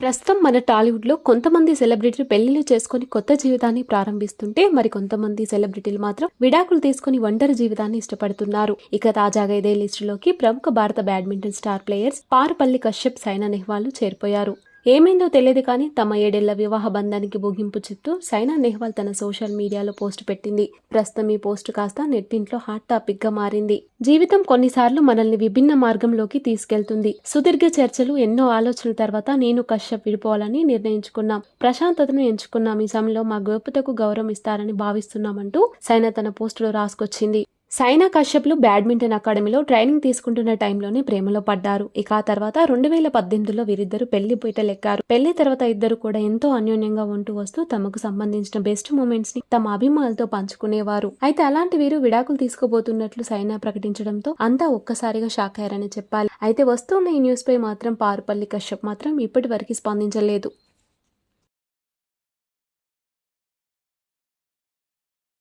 ప్రస్తుతం మన టాలీవుడ్లో కొంతమంది సెలబ్రిటీలు పెళ్ళిళ్ళు చేసుకుని కొత్త జీవితాన్ని ప్రారంభిస్తుంటే మరి కొంతమంది సెలబ్రిటీలు మాత్రం విడాకులు తీసుకుని ఒంటరి జీవితాన్ని ఇష్టపడుతున్నారు. ఇక తాజాగా ఇదే లిస్టులోకి ప్రముఖ భారత badminton star players Parupalli Kashyap Saina Nehwal చేరిపోయారు. ఏమైందో తెలియదు కానీ తమ ఏడేళ్ళ వివాహ బంధానికి ముగింపు చెప్తూ సైనా నెహ్వాల్ తన సోషల్ మీడియాలో పోస్ట్ పెట్టింది. ప్రస్తుతం ఈ పోస్ట్ కాస్త నెట్టింట్లో హాట్ టాపిక్గా మారింది. జీవితం కొన్నిసార్లు మనల్ని విభిన్న మార్గంలోకి తీసుకెళ్తుంది. సుదీర్ఘ చర్చలు ఎన్నో ఆలోచనల తర్వాత నేను కశ్యప్ విడిపోవాలని నిర్ణయించుకున్నాం. ప్రశాంతతను ఎంచుకున్నాం. ఈ సమయంలో మా గోప్యతకు గౌరవం ఇస్తారని భావిస్తున్నామంటూ సైనా తన పోస్టులో రాసుకొచ్చింది. సైనా కశ్యప్లు బ్యాడ్మింటన్ అకాడమీలో ట్రైనింగ్ తీసుకుంటున్న టైంలోనే ప్రేమలో పడ్డారు. ఇక ఆ తర్వాత రెండు వేల పద్దెనిమిదిలో వీరిద్దరు పెళ్ళి పీటలెక్కారు పెళ్ళి తర్వాత ఇద్దరు కూడా ఎంతో అన్యోన్యంగా ఉంటూ వస్తూ తమకు సంబంధించిన బెస్ట్ మూమెంట్స్ని తమ అభిమానులతో పంచుకునేవారు. అయితే అలాంటి వీరు విడాకులు తీసుకోబోతున్నట్లు సైనా ప్రకటించడంతో అంతా ఒక్కసారిగా షాక్ అయ్యారని చెప్పాలి. అయితే వస్తున్న ఈ న్యూస్ పై మాత్రం పారుపల్లి కశ్యప్ మాత్రం ఇప్పటి వరకు స్పందించలేదు.